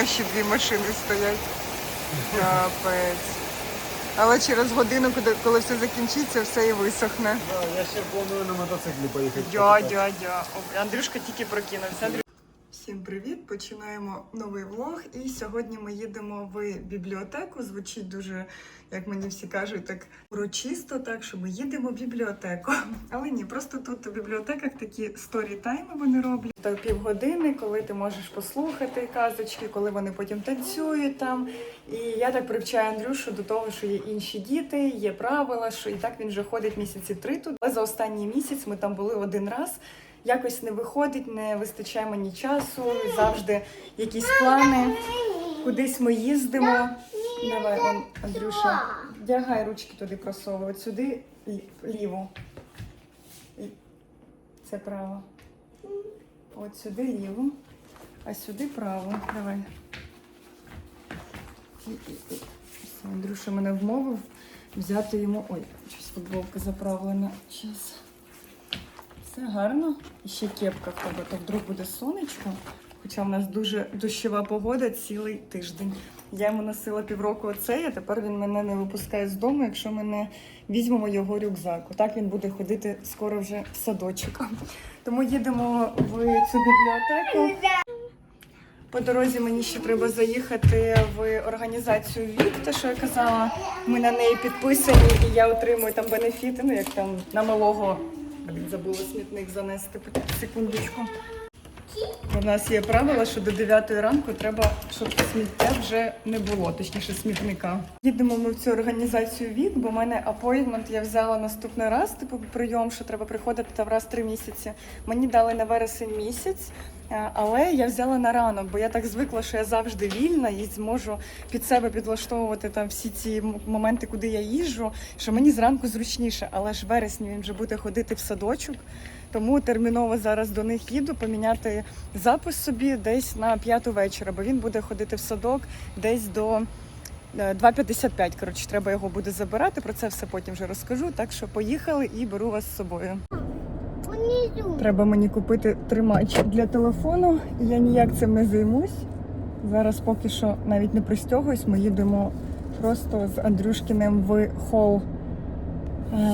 наші дві машини стоять. Капець. Але через годину, коли- коли все закінчиться, все і висохне. Да, я ще планую на мотоциклі поїхати. Дя, дя, дя. О, Андрюшка тільки прокинувся. Андрю... Всім привіт! Починаємо новий влог. І сьогодні ми їдемо в бібліотеку. Звучить дуже, як мені всі кажуть, так урочисто, так що ми їдемо в бібліотеку. Але ні, просто тут у бібліотеках такі сторі-тайми вони роблять. Та півгодини, коли ти можеш послухати казочки, коли вони потім танцюють там. І я так привчаю Андрюшу до того, що є інші діти, є правила, що і так він вже ходить місяці три тут. Але за останній місяць ми там були один раз. Якось не виходить, не вистачає мені часу, завжди якісь плани. Кудись ми їздимо. Давай, он, Андрюша, вдягай ручки туди просовувати. Сюди лі- ліво. Це право. От сюди ліво, а сюди право. Давай. Андрюша мене вмовив взяти йому. Ой, щось футболка заправлена. Щас. Все гарно. І ще кепка в тебе, то вдруг буде сонечко. Хоча в нас дуже дощова погода цілий тиждень. Я йому носила півроку оцей, а тепер він мене не випускає з дому, якщо ми не візьмемо його рюкзак. Так він буде ходити скоро вже в садочок. Тому їдемо в цю бібліотеку. По дорозі мені ще треба заїхати в організацію ВІК, те, що я казала. Ми на неї підписані, і я отримую там бенефіти, ну як там на малого. Блін, забула смітник занести. Секундочку. У нас є правило, що до 9 ранку треба, щоб сміття вже не було, точніше смітника. Їдемо ми в цю організацію ВІК, бо в мене апоймент я взяла наступний раз, типу прийом, що треба приходити там раз три місяці. Мені дали на вересень місяць. е, Але я взяла на ранок, бо я так звикла, що я завжди вільна і зможу під себе підлаштовувати там всі ці моменти, куди я їжджу, що мені зранку зручніше. Але ж вересні він вже буде ходити в садочок. Тому терміново зараз до них їду поміняти запис собі десь на п'яту вечора, бо він буде ходити в садок десь до е, 2.55. Коротше, треба його буде забирати. Про це все потім вже розкажу. Так що поїхали і беру вас з собою. Треба мені купити тримач для телефону, я ніяк цим не займусь. Зараз поки що навіть не пристягуюсь. Ми їдемо просто з Андрюшкіним в хол е,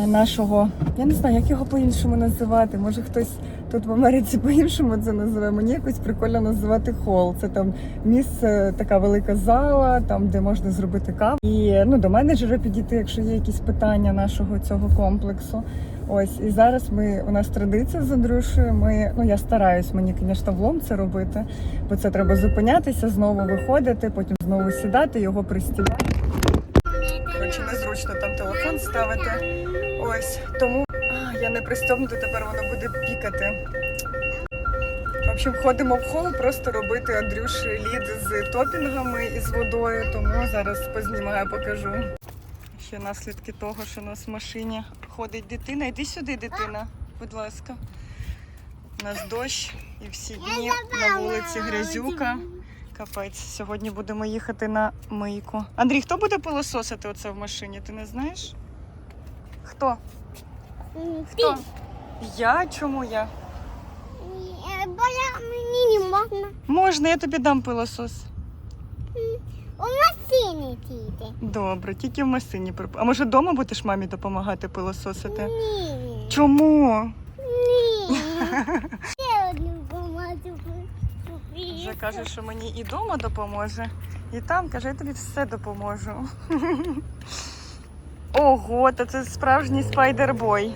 нашого. Я не знаю, як його по-іншому називати. Може хтось тут в Америці по-іншому це називає. Мені якось прикольно називати хол. Це там місце, така велика зала, там де можна зробити каву. І ну до менеджера підійти, якщо є якісь питання нашого цього комплексу. Ось і зараз ми у нас традиція з Андрюшею. Ми ну я стараюсь, мені, звісно, влом це робити, бо це треба зупинятися, знову виходити, потім знову сідати, його пристібати. Ставити. Ось тому а, я не пристьомнута, тепер воно буде пікати. В общем, ходимо в хол, просто робити Андрюші лід з топінгами і з водою, тому зараз познімаю, покажу. Ще наслідки того, що у нас в машині ходить дитина. Іди сюди, дитина, будь ласка. У нас дощ і всі дні на вулиці грязюка. Капець, сьогодні будемо їхати на мийку. Андрій, хто буде пилососити оце в машині? Ти не знаєш? Хто? Хто? Я? Чому я? Е, Бо я мені не можна. Можна, я тобі дам пилосос. У машині тіти. Добре, тільки в машині прип... А може вдома будеш мамі допомагати пилососити? Ні. Чому? Ні. Ще одну помазу Вже каже, що мені і вдома допоможе, і там каже, я тобі все допоможу. Ого, та це справжній спайдербой.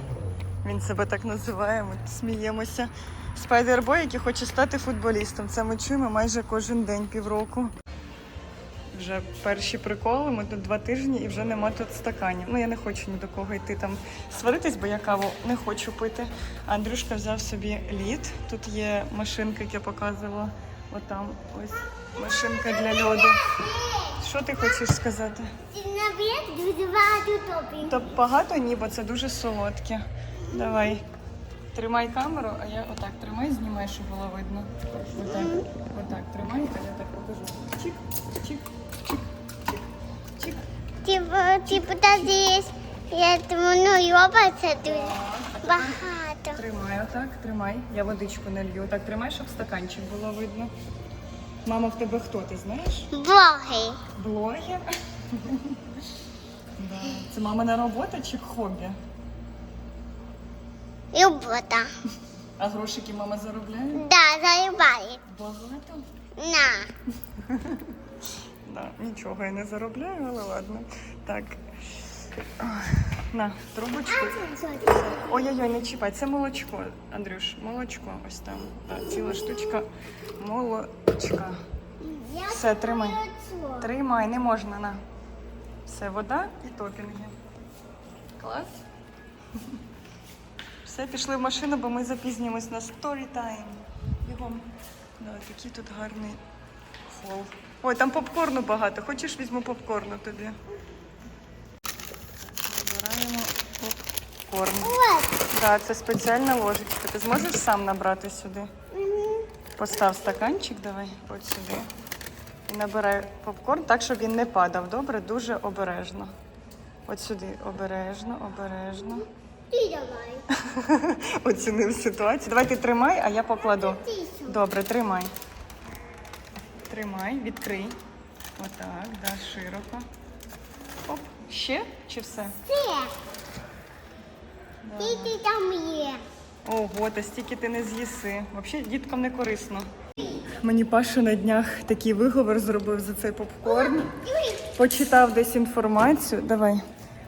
Він себе так називає, ми сміємося. Спайдербой, який хоче стати футболістом. Це ми чуємо майже кожен день, півроку. Вже перші приколи, ми тут два тижні і вже нема тут стаканів. Ну я не хочу ні до кого йти там сваритись, бо я каву не хочу пити. Андрюшка взяв собі лід. Тут є машинка, як я показувала. Отам ось машинка для льоду. Що ти хочеш сказати? То багато ні, бо це дуже солодке. Давай. Тримай камеру, а я отак тримай, знімай, щоб було видно. Отак, отак тримай, а я так покажу. Чик, чик, чик, чик, чик. Типу, типу, та здесь, я думаю, ну, йоба, це дуже багато. Тримай отак, тримай. Я водичку налью. Так тримай, щоб стаканчик було видно. Мама в тебе хто, ти знаєш? Блоги. Блогер? Да. Це мамина робота чи хобі? Робота. А грошики мама заробляє? Да, заїбає. Багато? На. Да, нічого я не заробляю, але ладно. Так. На, трубочку. Ой-ой-ой, не чіпай, це молочко, Андрюш, молочко, ось там. Да, ціла штучка молочка. Все, тримай. Тримай, не можна, на. Все, вода і топінги. Клас. Все, пішли в машину, бо ми запізнюємось на сторі тайм. Бігом. Да, такий тут гарний хол. Ой, там попкорну багато. Хочеш візьму попкорну тобі? Попкорн. Так, це спеціальна ложечка. Ти зможеш сам набрати сюди? Постав стаканчик, давай, от сюди. І набирай попкорн так, щоб він не падав. Добре, дуже обережно. От сюди обережно, обережно. Ти давай. Оцінив ситуацію. Давай ти тримай, а я покладу. Добре, тримай. Тримай, відкрий. Отак, да, широко. Оп. Ще чи все? Ти. Ти ти там є. Ого, та стільки ти не з'їси. Взагалі діткам не корисно. Мені Паша на днях такий виговор зробив за цей попкорн. Почитав десь інформацію. Давай.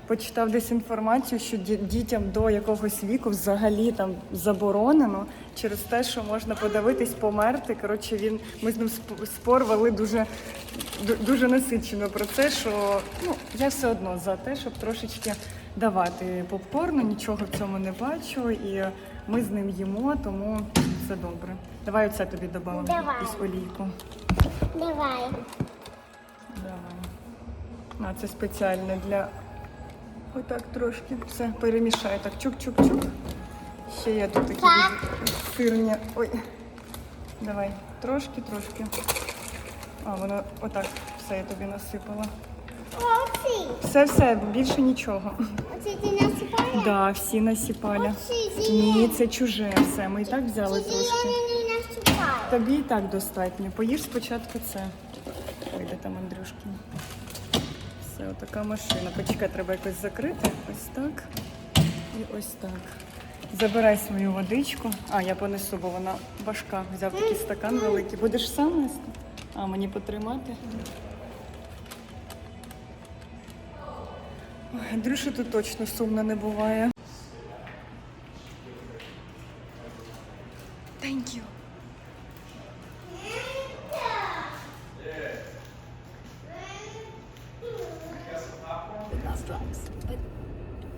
Почитав десь інформацію, що дітям до якогось віку взагалі там заборонено через те, що можна подивитись, померти. Коротше, він ми з ним сп- спор вели дуже, ду- дуже насичено про те, що ну я все одно за те, щоб трошечки давати попкорну, нічого в цьому не бачу, і ми з ним їмо, тому все добре. Давай оце тобі додамо Давай. якусь олійку. Давай. Давай. А, це спеціально для. Отак трошки. Все, перемішай. Так, чук-чук-чук. Ще є тут такі сирні. Ой. Давай, трошки, трошки. А, воно отак. Все, я тобі насипала. Оці. Все, все, більше нічого. Оці ти насипаєш? Да, всі насипали. Оці Ні, зелені. це чуже. Все, ми і так взяли Ці трошки. зелені не. Тобі і так достатньо. Поїж спочатку це. Ой, де там Андрюшки. Все, отака машина. Почекай, треба якось закрити. Ось так. І ось так. Забирай свою водичку. А, я понесу, бо вона важка. Взяв такий стакан великий. Будеш сам нести? А, мені потримати. Ой, Андрюша тут точно сумно не буває. Thank you.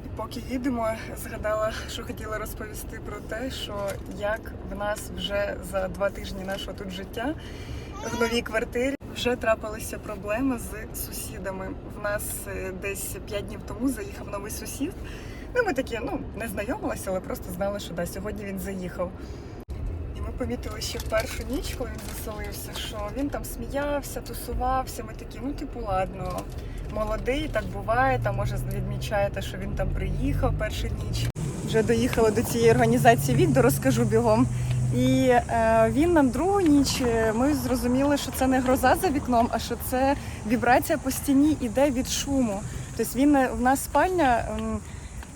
І поки їдемо, згадала, що хотіла розповісти про те, що як в нас вже за два тижні нашого тут життя в новій квартирі вже трапилися проблеми з сусідами. В нас е, десь п'ять днів тому заїхав новий сусід. Ну, ми такі, ну, не знайомилися, але просто знали, що да, сьогодні він заїхав. І ми помітили ще в першу ніч, коли він заселився, що він там сміявся, тусувався. Ми такі, ну типу, ладно, молодий, так буває. Там може відмічаєте, що він там приїхав першу ніч. Вже доїхали до цієї організації Віктору, розкажу бігом. І е, він нам другу ніч. е, Ми зрозуміли, що це не гроза за вікном, а що це вібрація по стіні іде від шуму. Тобто він е, в нас спальня. м,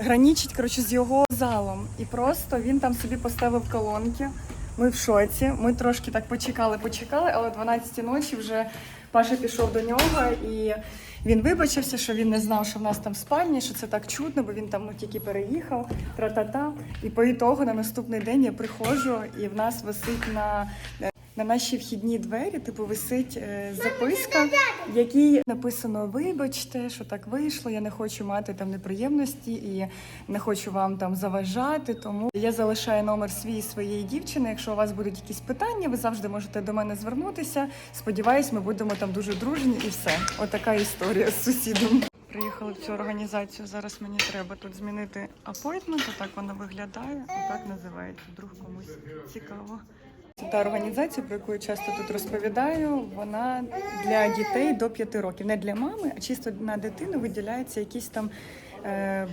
Гранічить коротше, з його залом, і просто він там собі поставив колонки. Ми в шоці. Ми трошки так почекали, почекали, але о 12 ночі вже Паша пішов до нього і він вибачився, що він не знав, що в нас там спальні, що це так чудно, бо він там ну, тільки переїхав, тра-та-та. І по ітогу на наступний день я приходжу, і в нас висить на, на наші вхідні двері, типу, висить е, записка, в якій написано: Вибачте, що так вийшло, я не хочу мати там неприємності і не хочу вам там заважати. Тому я залишаю номер свій своєї дівчини. Якщо у вас будуть якісь питання, ви завжди можете до мене звернутися. Сподіваюсь, ми будемо там дуже дружні і все. Отака історія з сусідом. Приїхали в цю організацію. Зараз мені треба тут змінити апойтмент. Отак воно виглядає. Отак називається. Вдруг комусь цікаво. Та організація, про яку я часто тут розповідаю. Вона для дітей до 5 років, не для мами, а чисто на дитину виділяються якісь там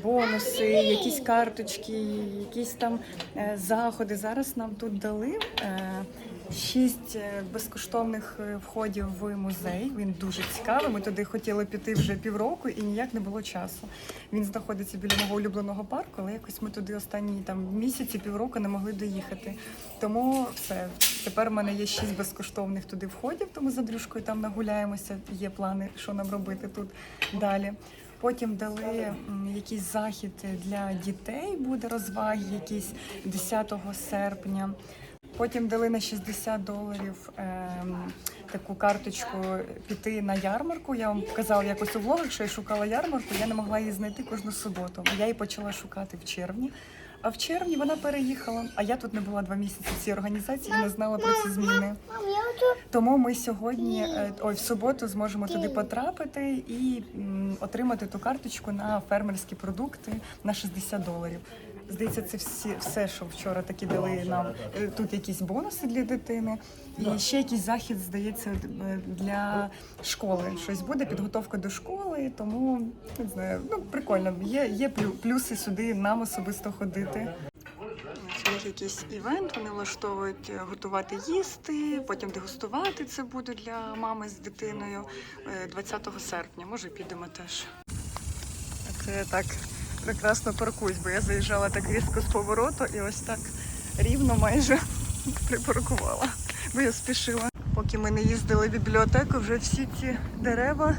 бонуси, якісь карточки, якісь там е, заходи. Зараз нам тут дали. Е, шість е, безкоштовних е, входів в музей. Він дуже цікавий. Ми туди хотіли піти вже півроку і ніяк не було часу. Він знаходиться біля мого улюбленого парку, але якось ми туди останні там місяці, півроку не могли доїхати. Тому все. Тепер в мене є шість безкоштовних туди входів, тому з Андрюшкою там нагуляємося. Є плани, що нам робити тут далі. Потім дали якийсь захід для дітей, буде розваги, якісь 10 серпня. Потім дали на 60 доларів е, таку карточку піти на ярмарку. Я вам показала якось у влогах, що я шукала ярмарку, я не могла її знайти кожну суботу. Я її почала шукати в червні. А в червні вона переїхала. А я тут не була два місяці в цій організації, не знала про ці зміни. Тому ми сьогодні, е, ой, в суботу, зможемо туди потрапити і отримати ту карточку на фермерські продукти на 60 доларів. Здається, це всі все, що вчора таки дали нам. Е, Тут якісь бонуси для дитини, і ще якийсь захід, здається, е, для школи. Щось буде підготовка до школи, тому не знаю. Ну прикольно. Є, є плю- плюси сюди нам особисто ходити. Якийсь івент, вони влаштовують е, готувати їсти, потім дегустувати це буде для мами з дитиною е, 20 серпня. Може, підемо теж. Я так прекрасно паркуюсь, бо я заїжджала так різко з повороту і ось так рівно майже припаркувала, бо я спішила. Поки ми не їздили в бібліотеку, вже всі ці дерева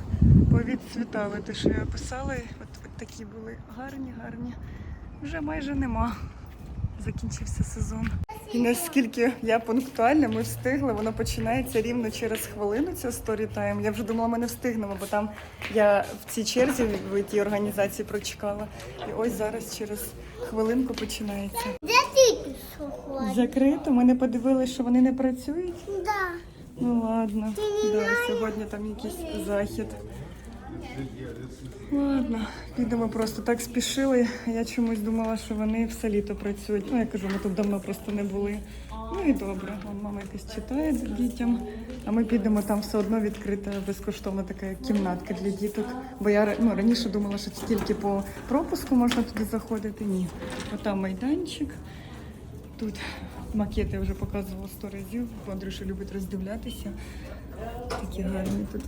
повідцвітали. Те, що я писала, от, от такі були гарні, гарні. Вже майже нема закінчився сезон. І наскільки я пунктуальна, ми встигли. Воно починається рівно через хвилину. Це сторітайм. Я вже думала, ми не встигнемо, бо там я в цій черзі в тій організації прочекала. І ось зараз через хвилинку починається. Де? Закрито. Ми не подивилися, що вони не працюють. Да. Ну ладно, да, сьогодні там якийсь захід. Ладно, підемо просто так спішили. Я чомусь думала, що вони все літо працюють. Ну, я кажу, ми тут давно просто не були. Ну і добре, мама якось читає дітям, а ми підемо там все одно відкрита безкоштовна така кімнатка для діток. Бо я ну, раніше думала, що тільки по пропуску можна туди заходити. Ні. Отам майданчик. Тут макети я вже показувала сто разів, Андрюша любить роздивлятися. Такі гарні тут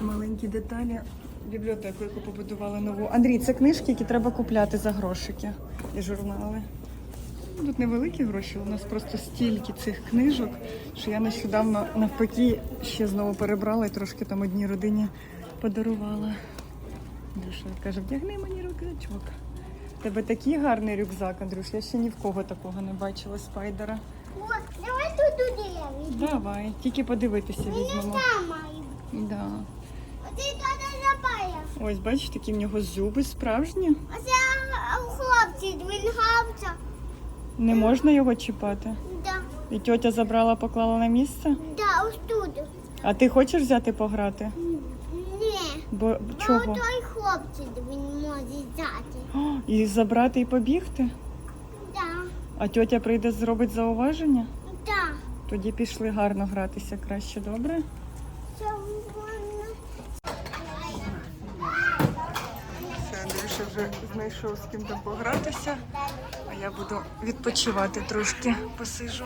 маленькі деталі. Бібліотеку, яку побудували нову. Андрій, це книжки, які треба купляти за грошики і журнали. Тут невеликі гроші, у нас просто стільки цих книжок, що я нещодавно навпаки ще знову перебрала і трошки там одній родині подарувала. Андрюша каже, вдягни мені рюкзачок. У Тебе такий гарний рюкзак, Андрюш. Я ще ні в кого такого не бачила спайдера. О, давай тут туди. Давай, тільки подивитися візьмемо. Да. Оце. Ось, бачиш, такі в нього зуби справжні. А, хлопці, він гавця. Не можна його чіпати. Да. І тьотя забрала, поклала на місце. Да, ось тут. А ти хочеш взяти пограти? Ні. Бо чого? той хлопці він може взяти. О, і забрати і побігти? Да. А тьотя прийде, зробить зауваження? Да. Тоді пішли гарно гратися краще, добре? Це вже знайшов з ким там погратися, а я буду відпочивати трошки, посижу.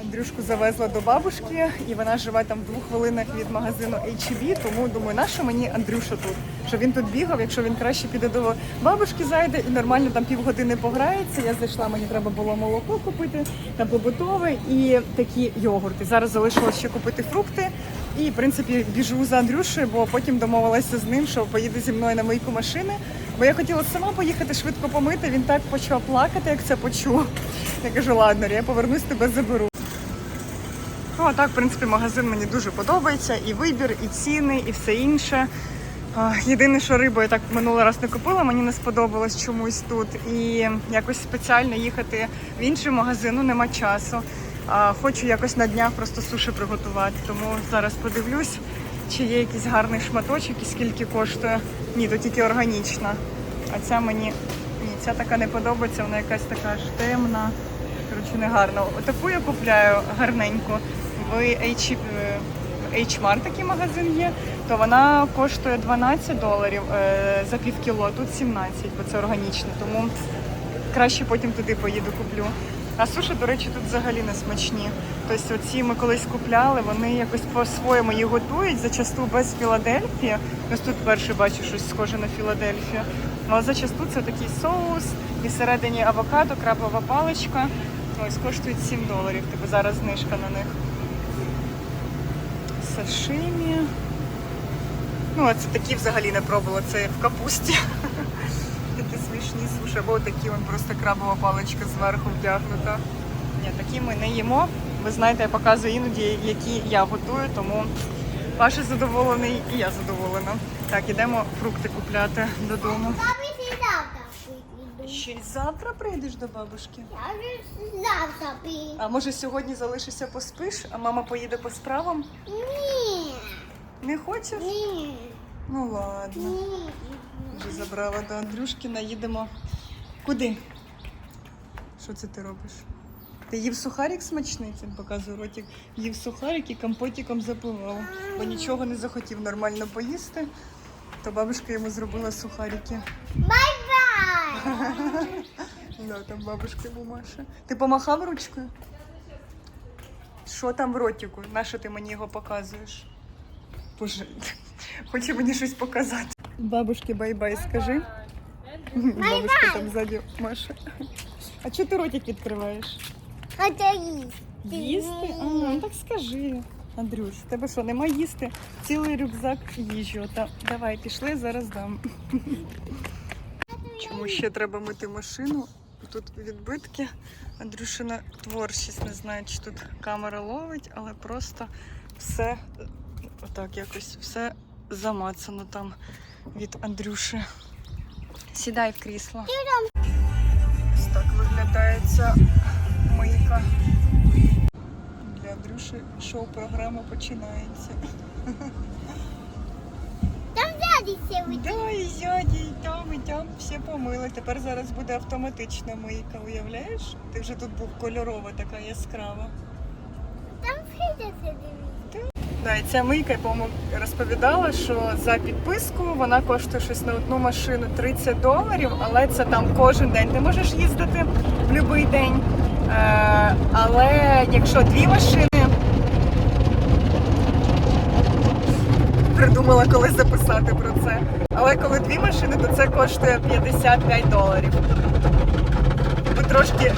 Андрюшку завезла до бабушки, і вона живе там в двох хвилинах від магазину H&B, тому думаю, нащо мені Андрюша тут? Що він тут бігав, якщо він краще піде до бабушки, зайде і нормально там півгодини пограється. Я зайшла, мені треба було молоко купити, там побутове і такі йогурти. Зараз залишилось ще купити фрукти. І, в принципі, біжу за Андрюшею, бо потім домовилася з ним, що поїде зі мною на мийку машини. Бо я хотіла сама поїхати швидко помити. Він так почав плакати, як це почув. Я кажу, ладно, я повернусь, тебе заберу. Ну, а так, в принципі, магазин мені дуже подобається. І вибір, і ціни, і все інше. Єдине, що рибу я так минулий раз не купила, мені не сподобалось чомусь тут. І якось спеціально їхати в інший магазин, ну нема часу. Хочу якось на днях просто суші приготувати. Тому зараз подивлюсь, чи є якийсь гарний шматочок і скільки коштує. Ні, то тільки органічна. А ця мені ні, ця така не подобається, вона якась така аж темна. Коротше, не гарно. Таку я купляю гарненьку. В H, H-Mart такий магазин є, то вона коштує 12 доларів е, за пів кіло, тут 17, бо це органічно. Тому краще потім туди поїду куплю. А суші, до речі, тут взагалі не смачні. Тобто оці ми колись купляли, вони якось по-своєму їх готують, зачасту без Філадельфії. Ось тут перше бачу щось схоже на Філадельфію. Але зачасту це такий соус, і всередині авокадо, крабова паличка. Ось коштують 7 доларів. Типу зараз знижка на них. Сашимі. Ну, а це такі взагалі не пробувала, це в капусті. Або такі вон просто крабова паличка зверху вдягнута. Ні, такі ми не їмо. Ви знаєте, я показую іноді, які я готую, тому Паша задоволений і я задоволена. Так, ідемо фрукти купляти додому. Ще й завтра прийдеш до бабушки. Я вже завтра прийду. А може сьогодні залишишся поспиш, а мама поїде по справам? Ні, Не хочеш? ні, Ну ладно. ні. Вже забрала до Андрюшкіна, їдемо. Куди? Що це ти робиш? Ти їв сухарик смачний, цим показує ротик. Їв сухарик і компотиком запивав, бо нічого не захотів нормально поїсти. То бабушка йому зробила сухарики. Бай-бай! Да, там бабушка йому Маша. Ти помахав ручкою? Що там в ротику? Нащо ти мені його показуєш? Боже, хоче мені щось показати. Бабушки бай-бай, скажи. Бабушка там ззаді Маша. А чого ти ротик відкриваєш? Хоча їсти. Їсти? А, ну так скажи. Андрюш, тебе що, нема їсти? Цілий рюкзак їжі. Ота. Давай, пішли, зараз дам. Чому ще треба мити машину? Тут відбитки. Андрюшина творчість. Не знаю, чи тут камера ловить, але просто все отак якось все замацано там від Андрюши. Сідай в крісло. Ось так виглядає ця мийка. Для Андрюші шоу-програма починається. Там дяді ще ви. Да, і зяді, і там, і там все помили. Тепер зараз буде автоматична мийка, уявляєш? Ти вже тут був кольорова, така яскрава. Там прийдеться дивитися. Да, ця мийка, по-моєму, розповідала, що за підписку вона коштує щось на одну машину 30 доларів, але це там кожен день. Ти можеш їздити в будь-який день. Е, але якщо дві машини. Придумала коли записати про це. Але коли дві машини, то це коштує 55 доларів. Ви трошки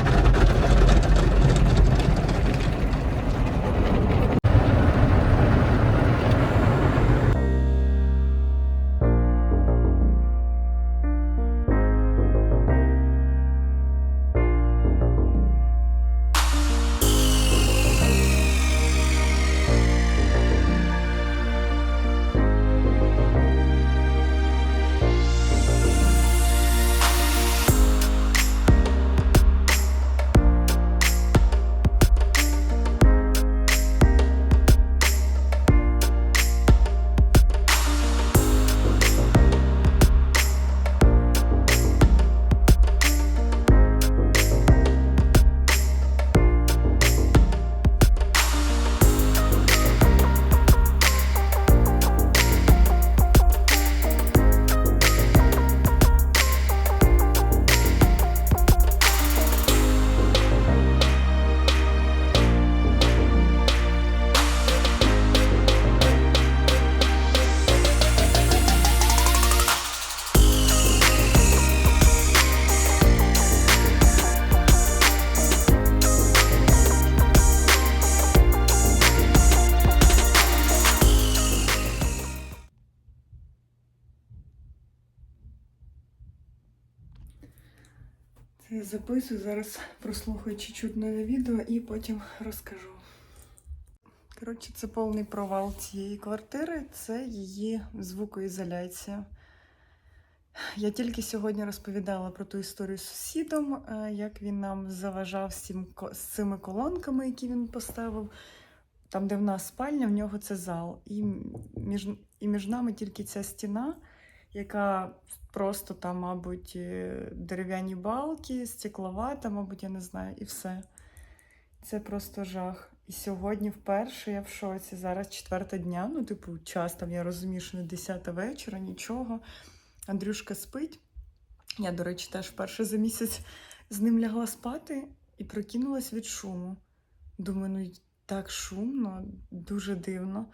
Записую, зараз прослухаю чуть-чуть нове відео і потім розкажу. Коротше, це повний провал цієї квартири, це її звукоізоляція. Я тільки сьогодні розповідала про ту історію з сусідом, е, як він нам заважав з цими колонками, які він поставив. Там, де в нас спальня, в нього це зал. І між, і між нами тільки ця стіна, яка просто там, мабуть, е, дерев'яні балки, стекловата, мабуть, я не знаю, і все. Це просто жах. І сьогодні вперше я в шоці. Зараз четверта дня. Ну, типу, час там я розумію, що не 10 вечора, нічого. Андрюшка спить. Я, до речі, теж вперше за місяць з ним лягла спати. і прокинулась від шуму. Думаю, ну так шумно, дуже дивно.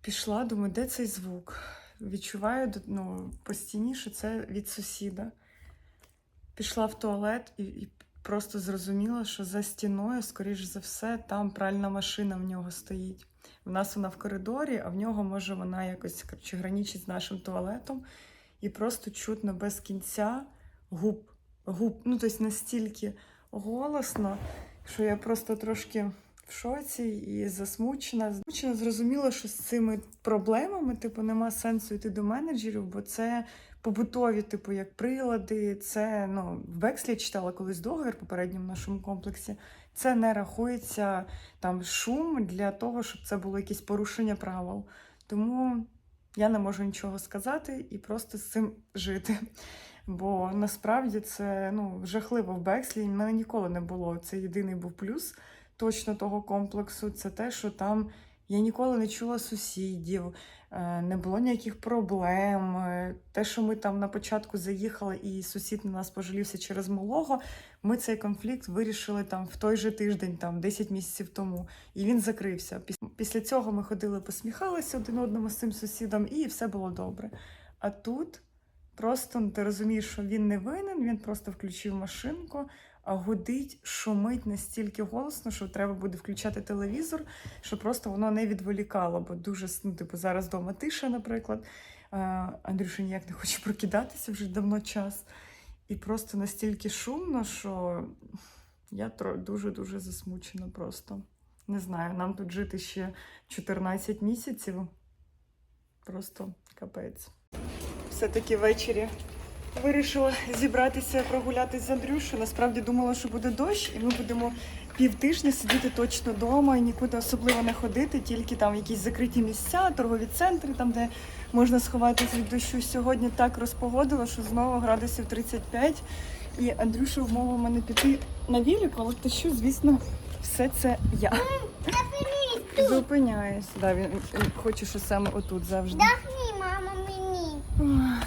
Пішла, думаю, де цей звук? Відчуваю ну, по стіні, що це від сусіда. Пішла в туалет і, і просто зрозуміла, що за стіною, скоріш за все, там пральна машина в нього стоїть. У нас вона в коридорі, а в нього, може, вона якось коротше, граничить з нашим туалетом. І просто чутно без кінця губ. губ. Ну, тобто настільки голосно, що я просто трошки в шоці і засмучена. Засмучена, зрозуміла, що з цими проблемами, типу, нема сенсу йти до менеджерів, бо це побутові, типу, як прилади. Це ну, в Бекслі читала колись договір попередньому нашому комплексі. Це не рахується там шум для того, щоб це було якесь порушення правил. Тому я не можу нічого сказати і просто з цим жити. Бо насправді це ну, жахливо в Бекслі. В мене ніколи не було. Це єдиний був плюс точно того комплексу. Це те, що там я ніколи не чула сусідів, е, не було ніяких проблем. Е, Те, що ми там на початку заїхали, і сусід на нас пожалівся через малого. Ми цей конфлікт вирішили там в той же тиждень, там 10 місяців тому, і він закрився. Після цього ми ходили, посміхалися один одному з цим сусідом, і все було добре. А тут просто ну, ти розумієш, що він не винен, він просто включив машинку, гудить, шумить настільки голосно, що треба буде включати телевізор, що просто воно не відволікало, бо дуже ну, типу, зараз вдома тиша, наприклад. Андрюша ніяк не хоче прокидатися вже давно час. І просто настільки шумно, що я дуже-дуже засмучена просто. Не знаю, нам тут жити ще 14 місяців. Просто капець. Все-таки ввечері вирішила зібратися, прогулятися з Андрюшею. Насправді думала, що буде дощ, і ми будемо півтижня сидіти точно вдома і нікуди особливо не ходити, тільки там якісь закриті місця, торгові центри, там, де можна сховатися від дощу. Сьогодні так розпогодило, що знову градусів 35. І Андрюша вмовив мене піти на велик, але те що, звісно, все це я. Зупиняюсь. Да, він, хоче, що саме отут завжди. Дахни, мама, мені.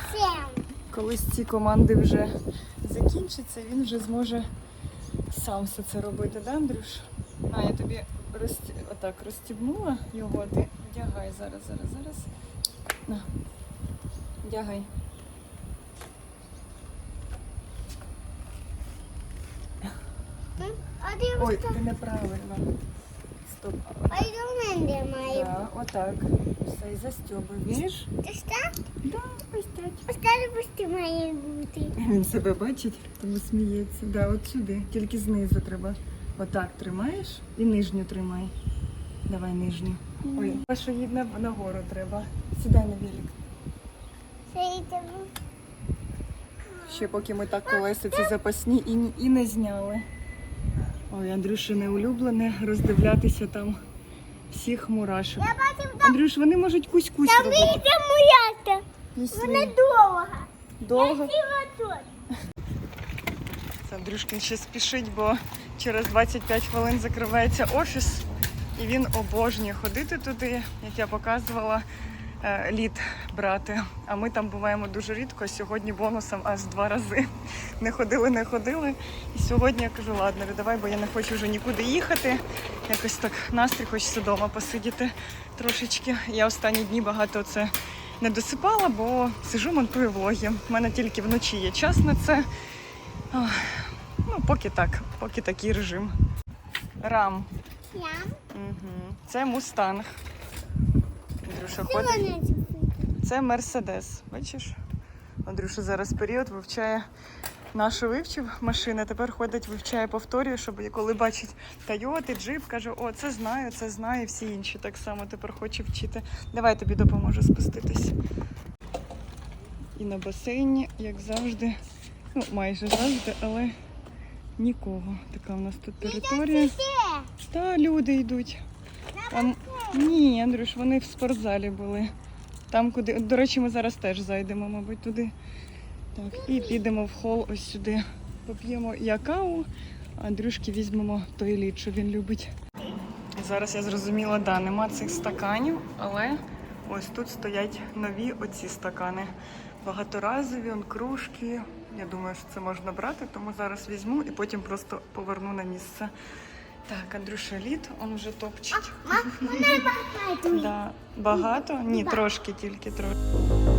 Ох. Всем. Коли ці команди вже закінчаться, він вже зможе сам все це робити, да, Андрюш? А, я тобі розті... отак розстібнула його, ти вдягай зараз, зараз, зараз. На. Вдягай. Ой, ти неправильно. Стоп. Да, отак. Все, і застьобуй. Вмієш? Да, ось так. Він себе бачить, тому сміється. Да, от сюди. Тільки знизу треба. Отак тримаєш і нижню тримай. Давай нижню. Ой, що їй на, нагору треба. Сідай на велик. Ще поки ми так колеса ці запасні і, ні- і не зняли. Ой, Андрюшине улюблене роздивлятися там всіх мурашок. Я бачив, Андрюш, вони можуть кусь-кусь там робити. вийде. Після. Вона довга. Довго. Сіла тут. Це Андрюшкин ще спішить, бо через 25 хвилин закривається офіс, і він обожнює ходити туди, як я показувала, лід брати. А ми там буваємо дуже рідко. Сьогодні бонусом аж два рази. Не ходили, не ходили. І сьогодні я кажу, ладно, давай, бо я не хочу вже нікуди їхати. Якось так настрій хочеться вдома посидіти трошечки. Я останні дні багато це не досипала, бо сижу, монтую влоги. У мене тільки вночі є час на це. Ох, Ну, поки так, поки такий режим. Рам. Угу. Це мустанг. Андрюша ходить. Це Мерседес. Бачиш? Андрюша зараз період вивчає нашу вивчив машини, тепер ходить, вивчає, повторює, щоб коли бачить Тойоти, джип, каже, о, це знаю, це знаю, і всі інші так само тепер хоче вчити. Давай тобі допоможу спуститись. І на басейні, як завжди, ну майже завжди, але нікого. Така у нас тут територія. Та люди йдуть. Там... Ні, Андрюш, вони в спортзалі були. Там, куди. До речі, ми зараз теж зайдемо, мабуть, туди. Так, і підемо в хол ось сюди. Поп'ємо я каву, а Андрюшки візьмемо той лід, що він любить. Зараз я зрозуміла, да, нема цих стаканів, але ось тут стоять нові оці стакани. Багаторазові, он, кружки, Я думаю, що це можна брати, тому зараз візьму і потім просто поверну на місце. Так, Андрюша лід, он вже топчить. Да. Багато? Ні, трошки тільки трошки.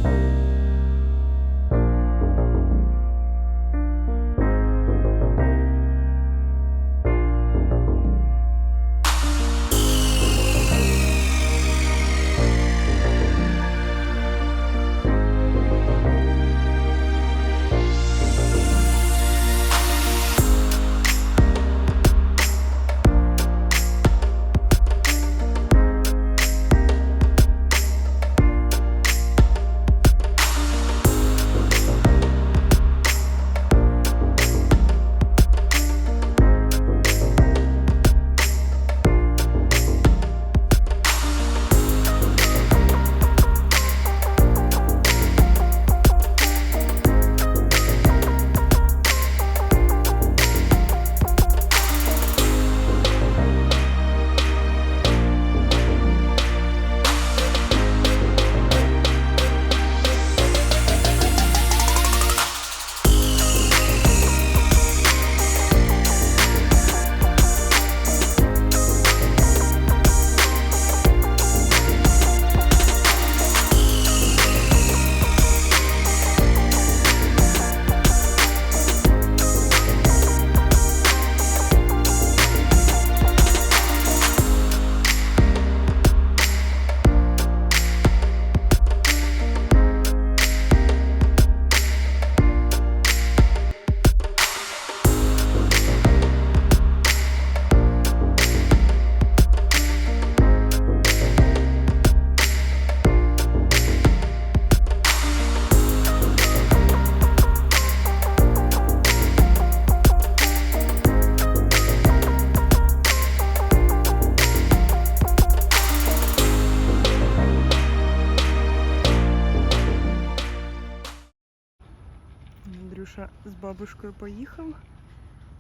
Бабушкою поїхав,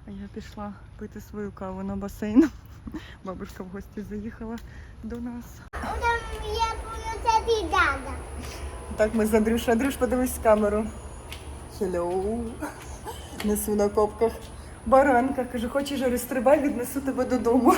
а я пішла пити свою каву на басейн. Бабушка в гості заїхала до нас. Так, ми з Андрюшою. Андрюш, подивись камеру. Hello. Несу на копках. Баранка. Каже, хочеш розстрибай, віднесу тебе додому.